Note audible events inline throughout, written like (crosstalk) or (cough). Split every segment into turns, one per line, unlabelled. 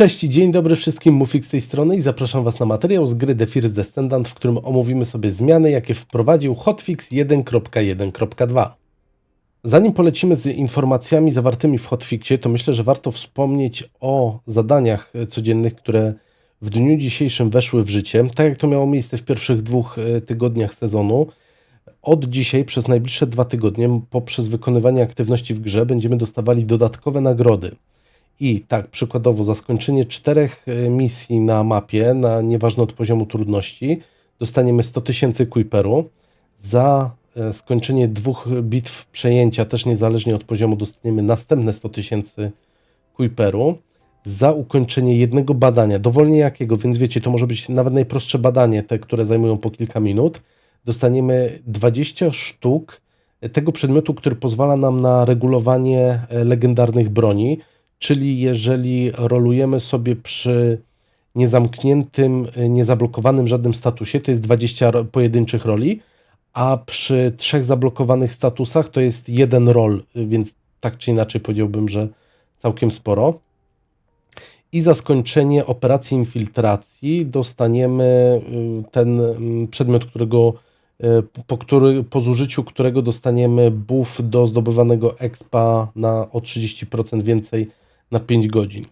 Cześć i dzień dobry wszystkim, Mufik z tej strony i zapraszam Was na materiał z gry The First Descendant, w którym omówimy sobie zmiany, jakie wprowadził Hotfix 1.1.2. Zanim polecimy z informacjami zawartymi w Hotfixie, to myślę, że warto wspomnieć o zadaniach codziennych, które w dniu dzisiejszym weszły w życie, tak jak to miało miejsce w pierwszych dwóch e, tygodniach sezonu. Od dzisiaj przez najbliższe dwa tygodnie poprzez wykonywanie aktywności w grze będziemy dostawali dodatkowe nagrody. I tak, przykładowo za skończenie czterech e, misji na mapie, na nieważne od poziomu trudności, dostaniemy 100 tysięcy Kuiperu. Za e, skończenie dwóch bitw przejęcia, też niezależnie od poziomu, dostaniemy następne 100 tysięcy Kuiperu. Za ukończenie jednego badania, dowolnie jakiego, więc wiecie, to może być nawet najprostsze badanie, te, które zajmują po kilka minut, dostaniemy 20 sztuk tego przedmiotu, który pozwala nam na regulowanie e, legendarnych broni czyli jeżeli rolujemy sobie przy niezamkniętym, niezablokowanym żadnym statusie, to jest 20 pojedynczych roli, a przy trzech zablokowanych statusach to jest jeden rol, więc tak czy inaczej powiedziałbym, że całkiem sporo. I za skończenie operacji infiltracji dostaniemy y, ten mm, przedmiot, którego y, po, który, po zużyciu którego dostaniemy buff do zdobywanego expa na o 30% więcej na 5 godzin.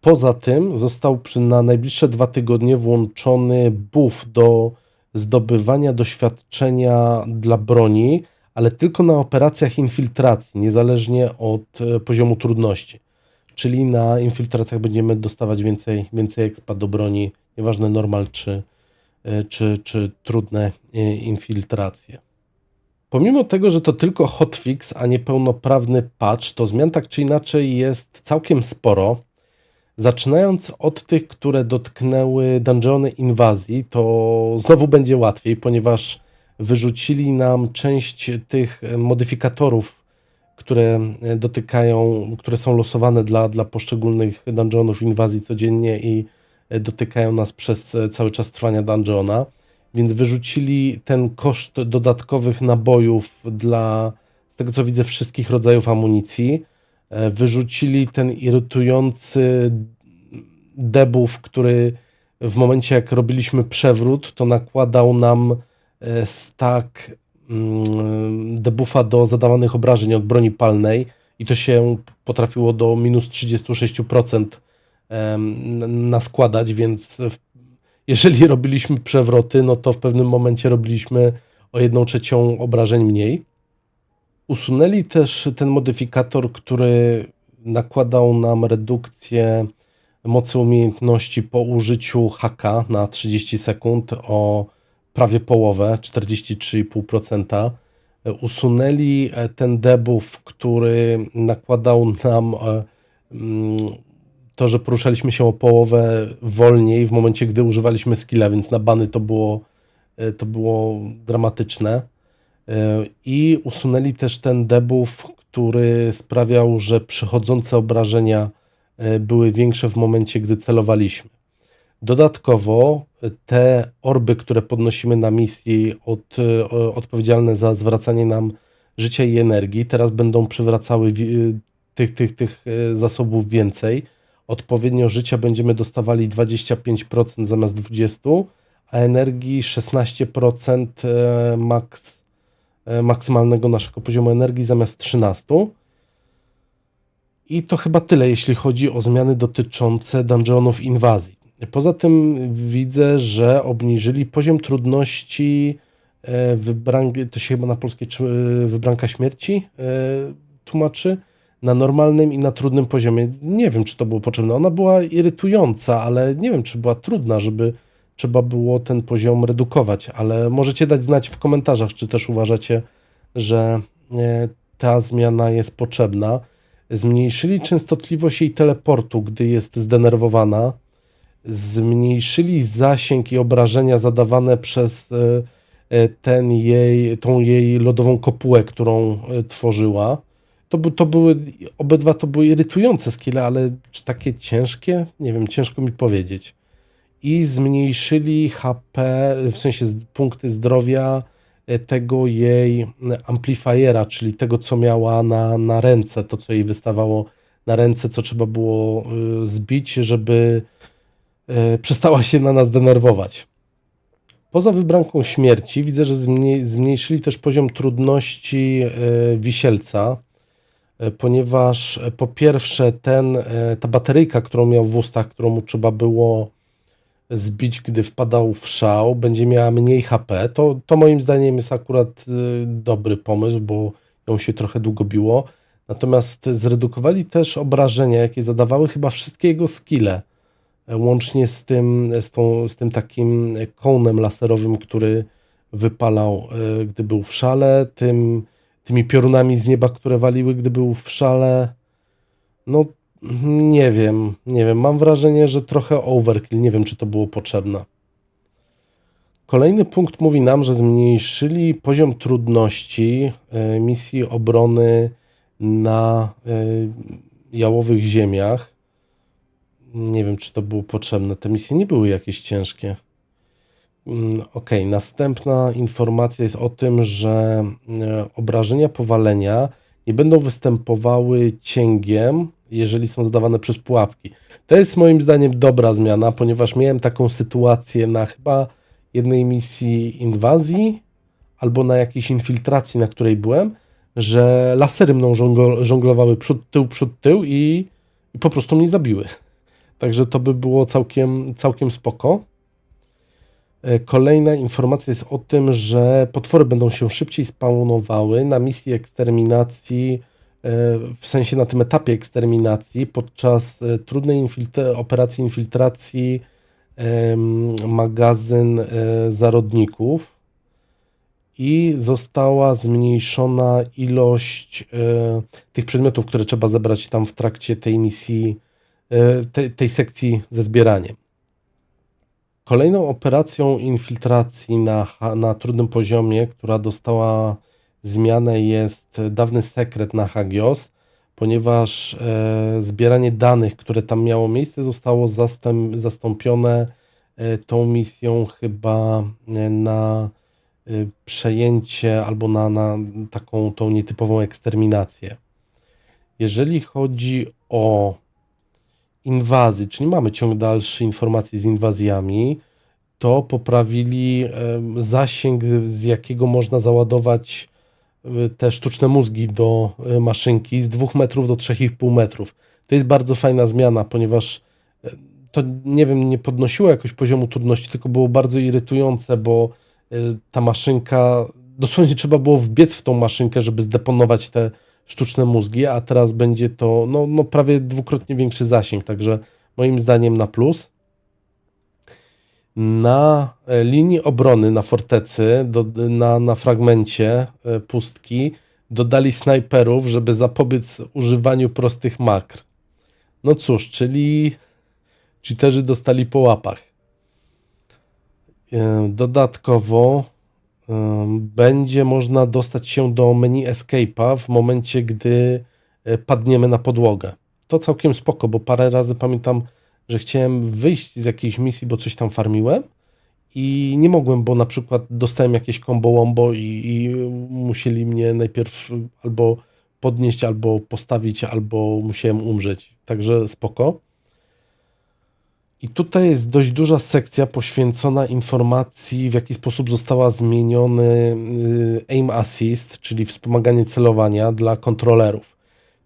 Poza tym został przy, na najbliższe dwa tygodnie włączony buff do zdobywania doświadczenia dla broni, ale tylko na operacjach infiltracji, niezależnie od e, poziomu trudności. Czyli na infiltracjach będziemy dostawać więcej, więcej expa do broni, nieważne normal czy, e, czy, czy trudne e, infiltracje. Pomimo tego, że to tylko hotfix, a nie pełnoprawny patch, to zmian tak czy inaczej jest całkiem sporo. Zaczynając od tych, które dotknęły dungeony inwazji, to znowu będzie łatwiej, ponieważ wyrzucili nam część tych modyfikatorów, które dotykają, które są losowane dla, dla poszczególnych dungeonów inwazji codziennie i dotykają nas przez cały czas trwania dungeona więc wyrzucili ten koszt dodatkowych nabojów dla, z tego co widzę, wszystkich rodzajów amunicji. E, wyrzucili ten irytujący debuff, który w momencie jak robiliśmy przewrót, to nakładał nam e, stack mm, debuffa do zadawanych obrażeń od broni palnej i to się potrafiło do minus 36% naskładać, więc w jeżeli (laughs) robiliśmy przewroty, no to w pewnym momencie robiliśmy o jedną trzecią obrażeń mniej. Usunęli też ten modyfikator, który nakładał nam redukcję mocy umiejętności po użyciu haka na 30 sekund o prawie połowę, 43,5%. Usunęli ten debuff, który nakładał nam e, mm, to, że poruszaliśmy się o połowę wolniej w momencie, gdy używaliśmy skilla, więc na bany to było, e, to było dramatyczne. E, I usunęli też ten debuff, który sprawiał, że przychodzące obrażenia e, były większe w momencie, gdy celowaliśmy. Dodatkowo te orby, które podnosimy na misji, od, odpowiedzialne za zwracanie nam życia i energii, teraz będą przywracały tych, tych, tych zasobów więcej odpowiednio życia będziemy dostawali 25% zamiast 20%, a energii 16% e, maks, e, maksymalnego naszego poziomu energii zamiast 13%. I to chyba tyle, jeśli chodzi o zmiany dotyczące dungeonów inwazji. Poza tym widzę, że obniżyli poziom trudności e, wybranki, to się chyba na polskie wybranka śmierci tłumaczy, na normalnym i na trudnym poziomie. Nie wiem, czy to było potrzebne. Ona była irytująca, ale nie wiem, czy była trudna, żeby trzeba było ten poziom redukować, ale możecie dać znać w komentarzach, czy też uważacie, że e, ta zmiana jest potrzebna. Zmniejszyli częstotliwość jej teleportu, gdy jest zdenerwowana. Zmniejszyli zasięg i obrażenia zadawane przez e, e, ten jej, tą jej lodową kopułę, którą tworzyła to, to były, obydwa to były irytujące skille, ale czy takie ciężkie? Nie wiem, ciężko mi powiedzieć. I zmniejszyli HP, w sensie punkty zdrowia e, tego jej amplifiera, czyli tego, co miała na, na ręce, to, co jej wystawało na ręce, co trzeba było y, zbić, żeby y, przestała się na nas denerwować. Poza wybranką śmierci widzę, że zmniejszyli też poziom trudności y, wisielca, ponieważ po pierwsze ten, ta bateryjka, którą miał w ustach, którą mu trzeba było zbić, gdy wpadał w szał, będzie miała mniej HP. To, to moim zdaniem jest akurat dobry pomysł, bo ją się trochę długo biło. Natomiast zredukowali też obrażenia, jakie zadawały chyba wszystkie jego skille. Łącznie z tym, z, tą, z tym takim kołnem laserowym, który wypalał, e, gdy był w szale, tym, tymi piorunami z nieba, które waliły, gdy był w szale. No, nie wiem, nie wiem. Mam wrażenie, że trochę overkill. Nie wiem, czy to było potrzebne. Kolejny punkt mówi nam, że zmniejszyli poziom trudności e, misji obrony na e, jałowych ziemiach. Nie wiem, czy to było potrzebne. Te misje nie były jakieś ciężkie. Mm, ok, następna informacja jest o tym, że e, obrażenia powalenia nie będą występowały cięgiem, jeżeli są zadawane przez pułapki. To jest moim zdaniem dobra zmiana, ponieważ miałem taką sytuację na chyba jednej misji inwazji albo na jakiejś infiltracji, na której byłem, że lasery mną żonglowały przód, tył, przód, tył i, i po prostu mnie zabiły. Także to by było całkiem, całkiem spoko. E, kolejna informacja jest o tym, że potwory będą się szybciej spawnowały na misji eksterminacji, e, w sensie na tym etapie eksterminacji, podczas e, trudnej operacji infiltracji magazyn zarodników i została zmniejszona ilość tych przedmiotów, które trzeba zebrać tam w trakcie tej misji, e, te, tej sekcji ze zbieraniem. Kolejną operacją infiltracji na, na trudnym poziomie, która dostała zmianę, jest dawny sekret na Hagios, ponieważ e, zbieranie danych, które tam miało miejsce, zostało zastęp, zastąpione e, tą misją chyba e, na Y, przejęcie albo na, na taką tą nietypową eksterminację. Jeżeli chodzi o inwazję, czyli mamy ciąg dalszy informacji z inwazjami, to poprawili zasięg, z jakiego można załadować y, te sztuczne mózgi do y, maszynki z 2 metrów do 3,5 metrów. To jest bardzo fajna zmiana, ponieważ to nie wiem, nie podnosiło jakoś poziomu trudności, tylko było bardzo irytujące, bo Y, ta maszynka, dosłownie trzeba było wbiec w tą maszynkę, żeby zdeponować te sztuczne mózgi, a teraz będzie to no, no prawie dwukrotnie większy zasięg, także moim zdaniem na plus. Na e, linii obrony na fortecy, do, na, na fragmencie e, pustki dodali snajperów, żeby zapobiec używaniu prostych makr. No cóż, czyli cheaterzy dostali po łapach. E, dodatkowo będzie można dostać się do menu Escape'a w momencie, gdy e, padniemy na podłogę. To całkiem spoko, bo parę razy pamiętam, że chciałem wyjść z jakiejś misji, bo coś tam farmiłem i nie mogłem, bo na przykład dostałem jakieś combo wombo i, i musieli mnie najpierw albo podnieść, albo postawić, albo musiałem umrzeć. Także spoko. I tutaj jest dość duża sekcja poświęcona informacji, w jaki sposób została zmieniony y, aim assist, czyli wspomaganie celowania dla kontrolerów.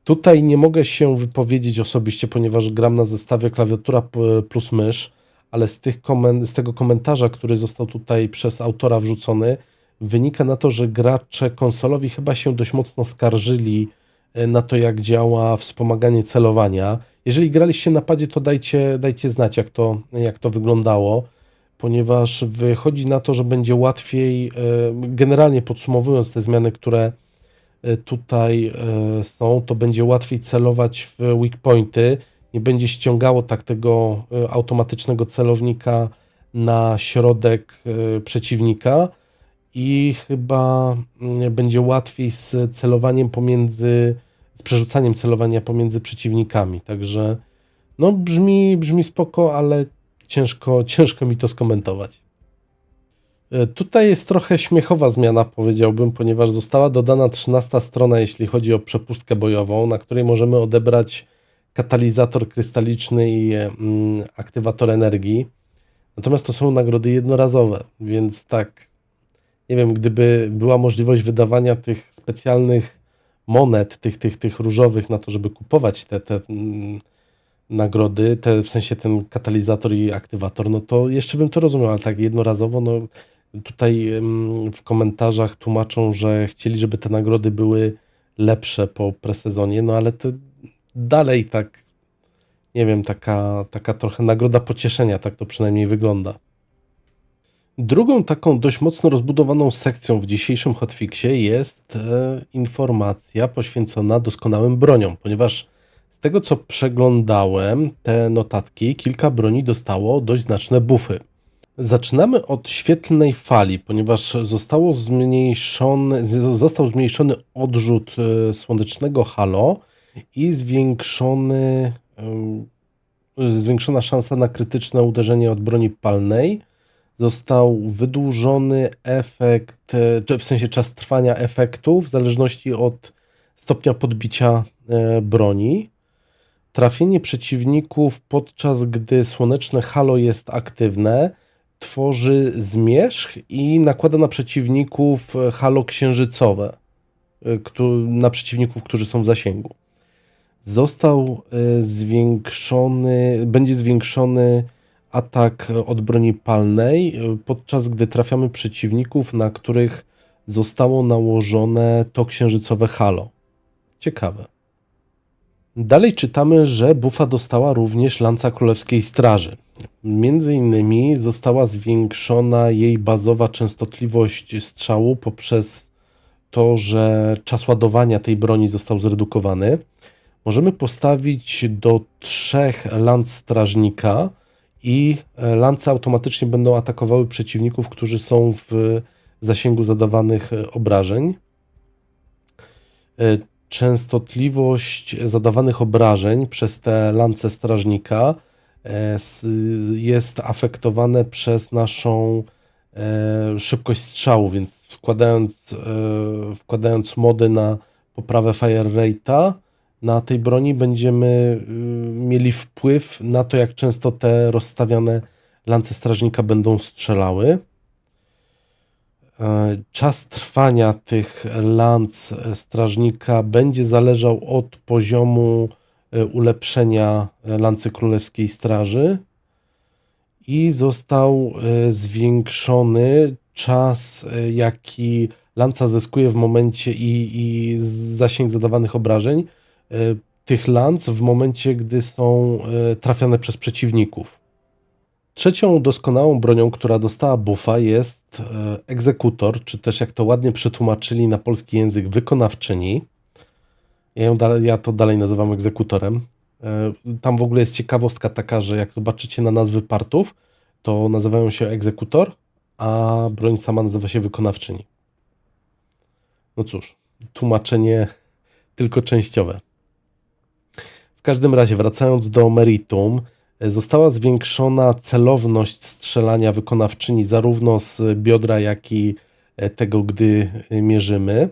Tutaj nie mogę się wypowiedzieć osobiście, ponieważ gram na zestawie klawiatura plus mysz, ale z, tych z tego komentarza, który został tutaj przez autora wrzucony, wynika na to, że gracze konsolowi chyba się dość mocno skarżyli y, na to, jak działa wspomaganie celowania jeżeli graliście na padzie, to dajcie, dajcie znać, jak to, jak to wyglądało, ponieważ wychodzi na to, że będzie łatwiej, e, generalnie podsumowując te zmiany, które e, tutaj e, są, to będzie łatwiej celować w weak pointy, nie będzie ściągało tak tego automatycznego celownika na środek przeciwnika i chyba mm, będzie łatwiej z celowaniem pomiędzy przerzucaniem celowania pomiędzy przeciwnikami. Także no brzmi, brzmi spoko, ale ciężko, ciężko mi to skomentować. E, tutaj jest trochę śmiechowa zmiana, powiedziałbym, ponieważ została dodana 13 strona, jeśli chodzi o przepustkę bojową, na której możemy odebrać katalizator krystaliczny i mm, aktywator energii. Natomiast to są nagrody jednorazowe, więc tak, nie wiem, gdyby była możliwość wydawania tych specjalnych monet, tych, tych, tych różowych na to, żeby kupować te, te mm, nagrody, te, w sensie ten katalizator i aktywator, no to jeszcze bym to rozumiał, ale tak jednorazowo, no tutaj w komentarzach tłumaczą, że chcieli, żeby te nagrody były lepsze po presezonie, no ale to dalej tak, nie wiem, taka, taka trochę nagroda pocieszenia, tak to przynajmniej wygląda. Drugą taką dość mocno rozbudowaną sekcją w dzisiejszym hotfixie jest e, informacja poświęcona doskonałym broniom, ponieważ z tego co przeglądałem te notatki, kilka broni dostało dość znaczne buffy. Zaczynamy od świetlnej fali, ponieważ zostało zmniejszony, został zmniejszony odrzut e, słonecznego halo i zwiększony, e, zwiększona szansa na krytyczne uderzenie od broni palnej. Został wydłużony efekt, e, w sensie czas trwania efektu w zależności od stopnia podbicia broni. Trafienie przeciwników podczas gdy słoneczne halo jest aktywne tworzy zmierzch i nakłada na przeciwników e, halo księżycowe, e, na przeciwników, którzy są w zasięgu. Został e, zwiększony, będzie zwiększony atak od broni palnej, podczas gdy trafiamy przeciwników, na których zostało nałożone to księżycowe halo. Ciekawe. Dalej czytamy, że bufa dostała również lanca królewskiej straży. Między innymi została zwiększona jej bazowa częstotliwość strzału poprzez to, że czas ładowania tej broni został zredukowany. Możemy postawić do trzech lanc strażnika i e, lance automatycznie będą atakowały przeciwników, którzy są w zasięgu zadawanych e, obrażeń. E, częstotliwość zadawanych obrażeń przez te lance strażnika jest afektowane przez naszą szybkość strzału, więc wkładając, wkładając mody na poprawę fire rate'a na tej broni będziemy mieli wpływ na to, jak często te rozstawiane lance strażnika będą strzelały. Czas trwania tych lanc strażnika będzie zależał od poziomu E, ulepszenia lancy królewskiej straży i został e, zwiększony czas, e, jaki lanca zyskuje w momencie i, i zasięg zadawanych obrażeń tych lanc w momencie, gdy są trafiane przez przeciwników. Trzecią doskonałą bronią, która dostała buffa jest egzekutor, czy też jak to ładnie przetłumaczyli na polski język, wykonawczyni. Ja, ją dalej, ja to dalej nazywam egzekutorem. E, tam w ogóle jest ciekawostka taka, że jak zobaczycie na nazwy partów, to nazywają się egzekutor, a broń sama nazywa się wykonawczyni. No cóż, tłumaczenie tylko częściowe. W każdym razie, wracając do meritum, została zwiększona celowność strzelania wykonawczyni zarówno z biodra, jak i e, tego, gdy mierzymy.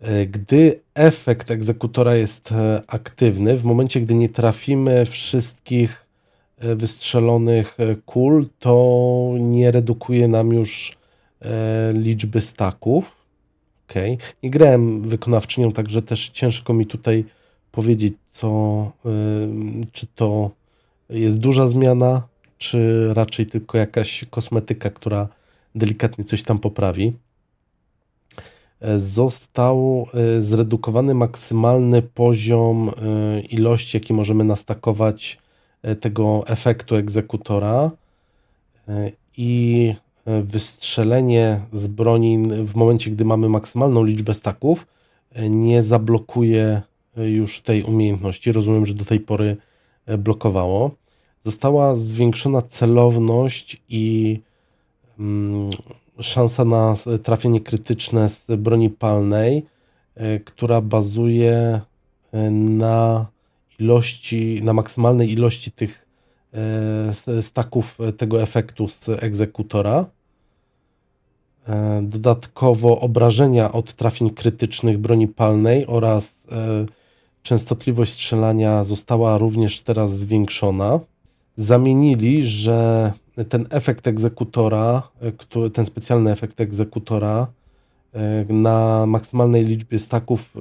E, gdy efekt egzekutora jest e, aktywny, w momencie gdy nie trafimy wszystkich wystrzelonych kul, to nie redukuje nam już liczby staków. Okay. Nie grałem wykonawczynią, także też ciężko mi tutaj powiedzieć, co, czy to jest duża zmiana, czy raczej tylko jakaś kosmetyka, która delikatnie coś tam poprawi. Został e, zredukowany maksymalny poziom e, ilości, jaki możemy nastakować e, tego efektu egzekutora. I wystrzelenie z broni w momencie, gdy mamy maksymalną liczbę staków, nie zablokuje już tej umiejętności. Rozumiem, że do tej pory blokowało. Została zwiększona celowność i mm, szansa na trafienie krytyczne z broni palnej, e, która bazuje e, na ilości, na maksymalnej ilości tych e, staków tego efektu z egzekutora. Dodatkowo obrażenia od trafień krytycznych broni palnej oraz częstotliwość strzelania została również teraz zwiększona. Zamienili, że ten efekt egzekutora, e, ten specjalny efekt egzekutora e, na maksymalnej liczbie staków e,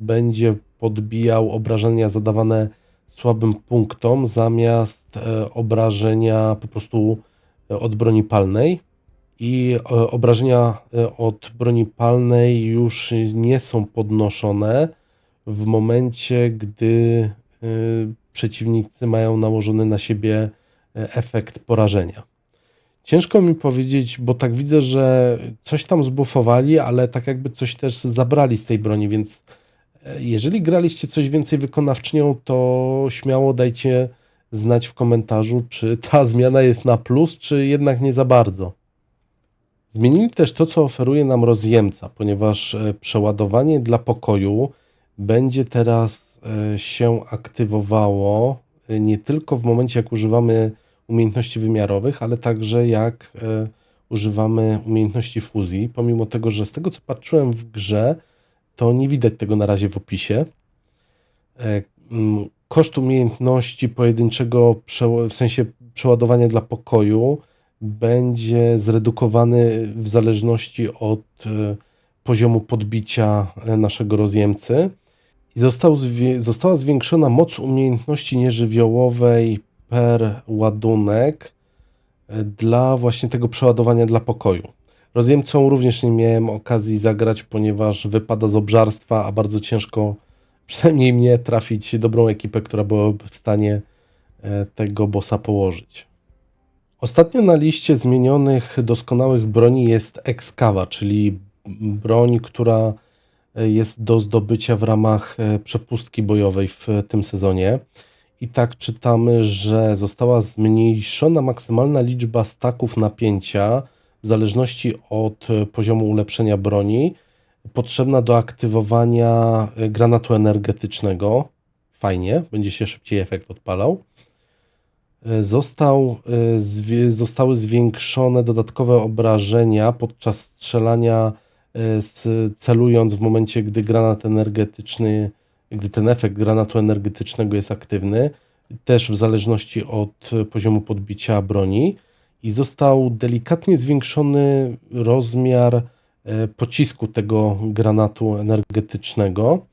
będzie podbijał obrażenia zadawane słabym punktom zamiast obrażenia po prostu od broni palnej. I obrażenia od broni palnej już nie są podnoszone w momencie, gdy przeciwnicy mają nałożony na siebie e, efekt porażenia. Ciężko mi powiedzieć, bo tak widzę, że coś tam zbufowali, ale tak jakby coś też zabrali z tej broni, więc e, jeżeli graliście coś więcej wykonawcznią, to śmiało dajcie znać w komentarzu, czy ta zmiana jest na plus, czy jednak nie za bardzo. Zmienili też to, co oferuje nam rozjemca, ponieważ e, przeładowanie dla pokoju będzie teraz e, się aktywowało e, nie tylko w momencie, jak używamy umiejętności wymiarowych, ale także jak e, używamy umiejętności fuzji. Pomimo tego, że z tego co patrzyłem w grze, to nie widać tego na razie w opisie. Koszt umiejętności pojedynczego, w sensie przeładowania dla pokoju, będzie zredukowany w zależności od poziomu podbicia naszego rozjemcy i został została zwiększona moc umiejętności nieżywiołowej per ładunek e, dla właśnie tego przeładowania dla pokoju. Rozjemcą również nie miałem okazji zagrać, ponieważ wypada z obżarstwa, a bardzo ciężko (laughs) przynajmniej mnie trafić dobrą ekipę, która byłaby w stanie e, tego bossa położyć. Ostatnio na liście zmienionych doskonałych broni jest Excava, czyli broń, która jest do zdobycia w ramach e, przepustki bojowej w tym sezonie. I tak czytamy, że została zmniejszona maksymalna liczba staków napięcia w zależności od e, poziomu ulepszenia broni, potrzebna do aktywowania e, granatu energetycznego. Fajnie, będzie się szybciej efekt odpalał. Został, zostały zwiększone dodatkowe obrażenia podczas strzelania celując w momencie, gdy granat energetyczny, gdy ten efekt granatu energetycznego jest aktywny, też w zależności od poziomu podbicia broni. I został delikatnie zwiększony rozmiar e, pocisku tego granatu energetycznego,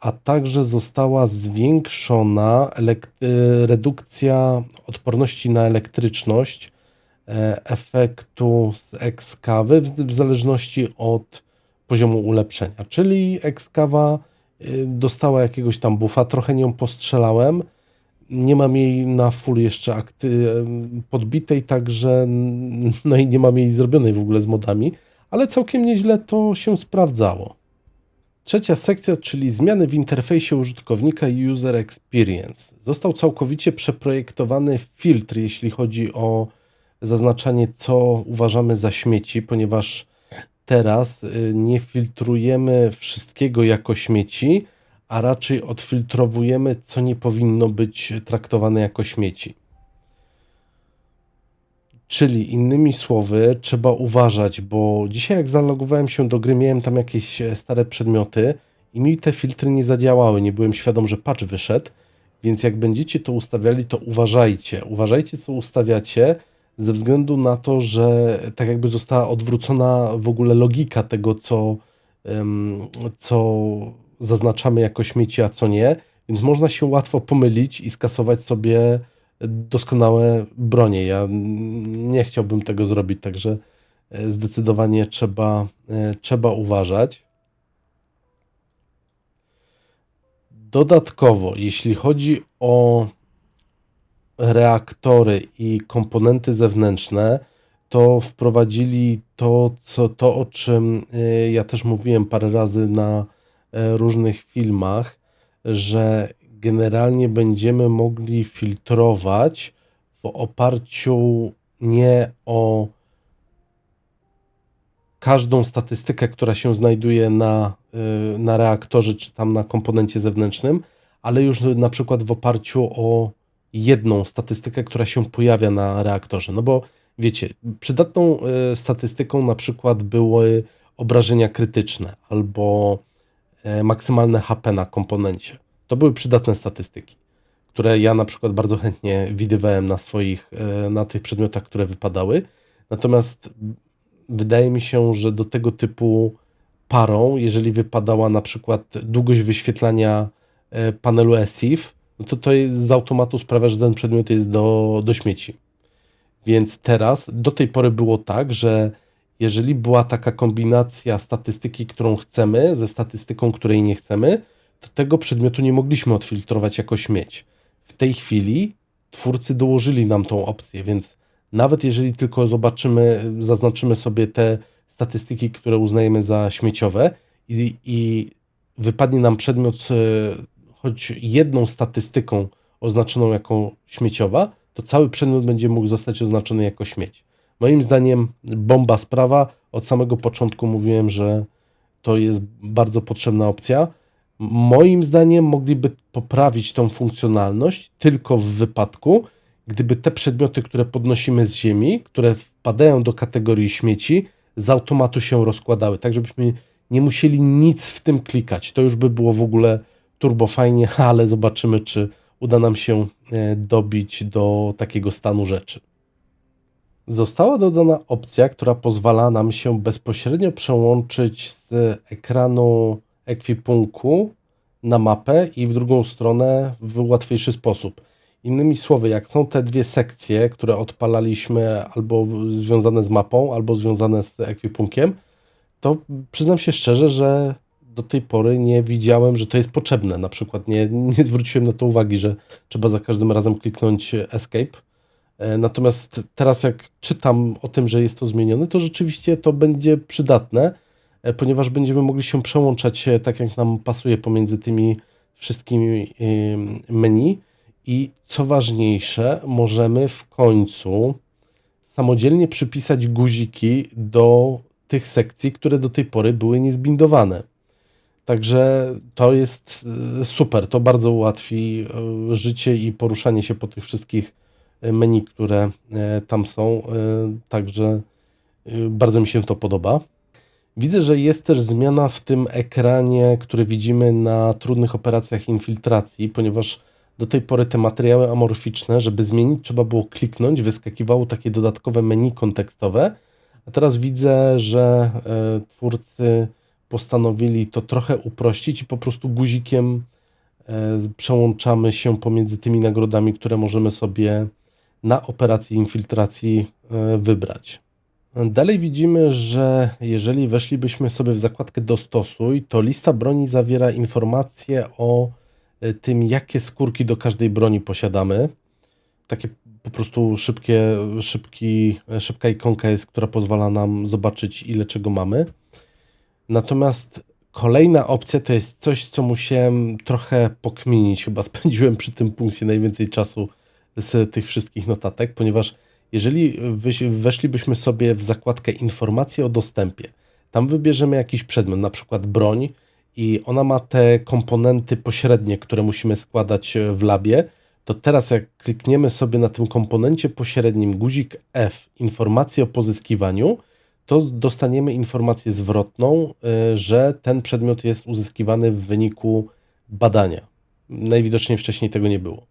a także została zwiększona redukcja odporności na elektryczność efektu z Excawy w, zależności od poziomu ulepszenia. Czyli Excawa y, dostała jakiegoś tam buffa, trochę nią postrzelałem. Nie mam jej na full jeszcze akty podbitej, także no i nie mam jej zrobionej w ogóle z modami, ale całkiem nieźle to się sprawdzało. Trzecia sekcja, czyli zmiany w interfejsie użytkownika i User Experience. Został całkowicie przeprojektowany filtr, jeśli chodzi o zaznaczanie, co uważamy za śmieci, ponieważ teraz y, nie filtrujemy wszystkiego jako śmieci, a raczej odfiltrowujemy, co nie powinno być traktowane jako śmieci. Czyli innymi słowy, trzeba uważać, bo dzisiaj jak zalogowałem się do gry, miałem tam jakieś e, stare przedmioty i mi te filtry nie zadziałały. Nie byłem świadom, że patch wyszedł, więc jak będziecie to ustawiali, to uważajcie. Uważajcie, co ustawiacie, ze względu na to, że tak jakby została odwrócona w ogóle logika tego, co, co zaznaczamy jako śmieci, a co nie, więc można się łatwo pomylić i skasować sobie doskonałe bronie. Ja nie chciałbym tego zrobić, także e, zdecydowanie trzeba, e, trzeba uważać. Dodatkowo, jeśli chodzi o reaktory i komponenty zewnętrzne, to wprowadzili to, co, to o czym y, ja też mówiłem parę razy na e, różnych filmach, że generalnie będziemy mogli filtrować w oparciu nie o każdą statystykę, która się znajduje na, y, na reaktorze czy tam na komponencie zewnętrznym, ale już na przykład w oparciu o jedną statystykę, która się pojawia na reaktorze. No bo wiecie, przydatną e, statystyką na przykład były obrażenia krytyczne albo e, maksymalne HP na komponencie. To były przydatne statystyki, które ja na przykład bardzo chętnie widywałem na swoich, e, na tych przedmiotach, które wypadały. Natomiast wydaje mi się, że do tego typu parą, jeżeli wypadała na przykład długość wyświetlania panelu ESIF, no to to z automatu sprawia, że ten przedmiot jest do, do śmieci. Więc teraz, do tej pory było tak, że jeżeli była taka kombinacja statystyki, którą chcemy, ze statystyką, której nie chcemy, to tego przedmiotu nie mogliśmy odfiltrować jako śmieć. W tej chwili twórcy dołożyli nam tą opcję, więc nawet jeżeli tylko zobaczymy, zaznaczymy sobie te statystyki, które uznajemy za śmieciowe i, i wypadnie nam przedmiot z choć jedną statystyką oznaczoną jako śmieciowa, to cały przedmiot będzie mógł zostać oznaczony jako śmieć. Moim zdaniem bomba sprawa. Od samego początku mówiłem, że to jest bardzo potrzebna opcja. Moim zdaniem mogliby poprawić tą funkcjonalność tylko w wypadku, gdyby te przedmioty, które podnosimy z ziemi, które wpadają do kategorii śmieci, z automatu się rozkładały, tak żebyśmy nie musieli nic w tym klikać. To już by było w ogóle turbo fajnie, (laughs) ale zobaczymy, czy uda nam się e, dobić do takiego stanu rzeczy. Została dodana opcja, która pozwala nam się bezpośrednio przełączyć z ekranu ekwipunku na mapę i w drugą stronę w łatwiejszy sposób. Innymi słowy, jak są te dwie sekcje, które odpalaliśmy albo związane z mapą, albo związane z ekwipunkiem, to przyznam się szczerze, że do tej pory nie widziałem, że to jest potrzebne. Na przykład nie, nie zwróciłem na to uwagi, że trzeba za każdym razem kliknąć Escape. E, natomiast teraz, jak czytam o tym, że jest to zmienione, to rzeczywiście to będzie przydatne, e, ponieważ będziemy mogli się przełączać e, tak, jak nam pasuje pomiędzy tymi wszystkimi menu. I co ważniejsze, możemy w końcu samodzielnie przypisać guziki do tych sekcji, które do tej pory były niezbindowane. Także to jest e, super, to bardzo ułatwi e, życie i poruszanie się po tych wszystkich e, menu, które tam są. Także bardzo mi się to podoba. Widzę, że jest też zmiana w tym ekranie, który widzimy na trudnych operacjach infiltracji, ponieważ do tej pory te materiały amorficzne, żeby zmienić, trzeba było kliknąć, wyskakiwało takie dodatkowe menu kontekstowe. A teraz widzę, że twórcy postanowili to trochę uprościć i po prostu guzikiem e, przełączamy się pomiędzy tymi nagrodami, które możemy sobie na operacji infiltracji e, wybrać. Dalej widzimy, że jeżeli weszlibyśmy sobie w zakładkę Dostosuj, to lista broni zawiera informacje o e, tym, jakie skórki do każdej broni posiadamy. Takie po prostu szybkie, szybki, szybka ikonka jest, która pozwala nam zobaczyć, ile czego mamy. Natomiast kolejna opcja to jest coś, co musiałem trochę pokminić. Chyba (laughs) spędziłem przy tym punkcie najwięcej czasu z tych wszystkich notatek, ponieważ jeżeli weszlibyśmy sobie w zakładkę informacje o dostępie, tam wybierzemy jakiś przedmiot, na przykład broń, i ona ma te komponenty pośrednie, które musimy składać w labie, to teraz jak klikniemy sobie na tym komponencie pośrednim guzik F, informacje o pozyskiwaniu, to dostaniemy informację zwrotną, y, że ten przedmiot jest uzyskiwany w wyniku badania. Najwidoczniej wcześniej tego nie było.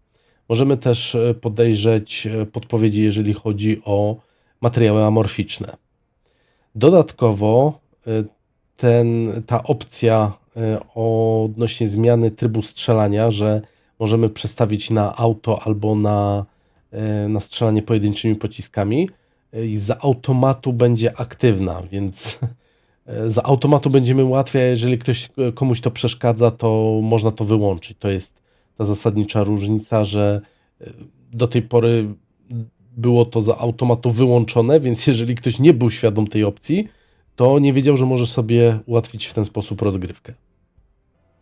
Możemy też y, podejrzeć y, podpowiedzi, jeżeli chodzi o materiały amorficzne. Dodatkowo ten, ta opcja odnośnie zmiany trybu strzelania, że możemy przestawić na auto albo na, na strzelanie pojedynczymi pociskami, z automatu będzie aktywna, więc z automatu będziemy łatwiej, jeżeli ktoś komuś to przeszkadza, to można to wyłączyć. To jest ta zasadnicza różnica, że e, do tej pory było to za automatu wyłączone, więc (laughs) jeżeli ktoś nie był świadom tej opcji, to nie wiedział, że może sobie ułatwić w ten sposób rozgrywkę.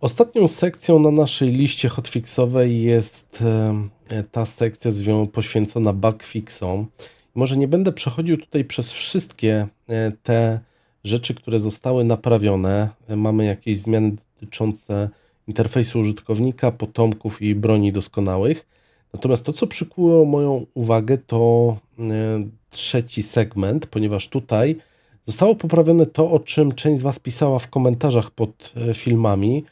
Ostatnią sekcją na naszej liście hotfixowej jest e, ta sekcja poświęcona bugfixom. Może nie będę przechodził tutaj przez wszystkie e, te rzeczy, które zostały naprawione. E, mamy jakieś zmiany dotyczące interfejsu użytkownika, potomków i broni doskonałych. Natomiast to, co przykuło moją uwagę, to e, trzeci segment, ponieważ tutaj Zostało poprawione to, o czym część z Was pisała w komentarzach pod filmami,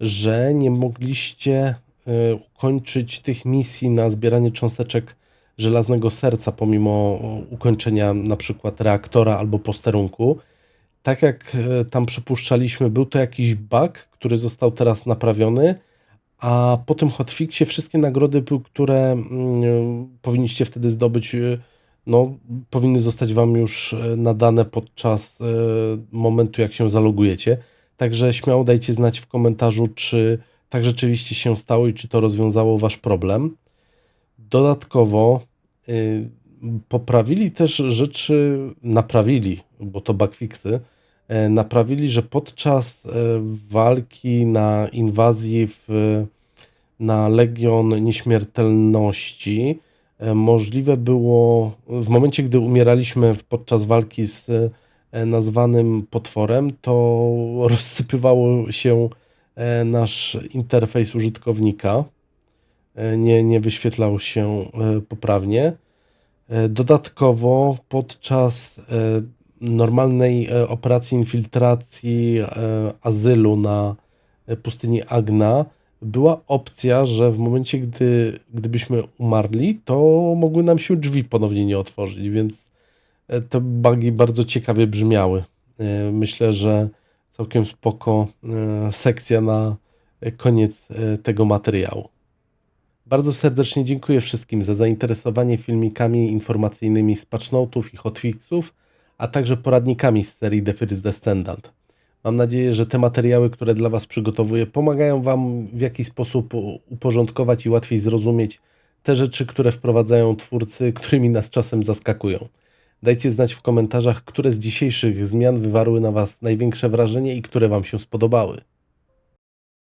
że nie mogliście ukończyć tych misji na zbieranie cząsteczek żelaznego serca, pomimo ukończenia na przykład reaktora albo posterunku. Tak jak e, tam przypuszczaliśmy, był to jakiś bug, który został teraz naprawiony, a po tym hotfixie wszystkie nagrody, które mm, powinniście wtedy zdobyć, e, no, powinny zostać Wam już e, nadane podczas momentu, jak się zalogujecie. Także śmiało dajcie znać w komentarzu, czy tak rzeczywiście się stało i czy to rozwiązało Wasz problem. Dodatkowo y, poprawili też rzeczy, naprawili, bo to bugfixy, y, naprawili, że podczas y, walki na inwazji w, na Legion Nieśmiertelności możliwe było, w momencie gdy umieraliśmy podczas walki z nazwanym potworem, to rozsypywało się nasz interfejs użytkownika nie, nie wyświetlał się e, poprawnie. E, dodatkowo podczas normalnej operacji infiltracji azylu na pustyni Agna była opcja, że w momencie, gdy, gdybyśmy umarli, to mogły nam się drzwi ponownie nie otworzyć, więc te bugi bardzo ciekawie brzmiały. Myślę, że całkiem spoko sekcja na koniec tego materiału. Bardzo serdecznie dziękuję wszystkim za zainteresowanie filmikami informacyjnymi z patchnotów i hotfixów, a także poradnikami z serii The First Descendant. Mam nadzieję, że te materiały, które dla Was przygotowuję, pomagają Wam w jakiś sposób uporządkować i łatwiej zrozumieć te rzeczy, które wprowadzają twórcy, którymi nas czasem zaskakują. Dajcie znać w komentarzach, które z dzisiejszych zmian wywarły na Was największe wrażenie i które Wam się spodobały.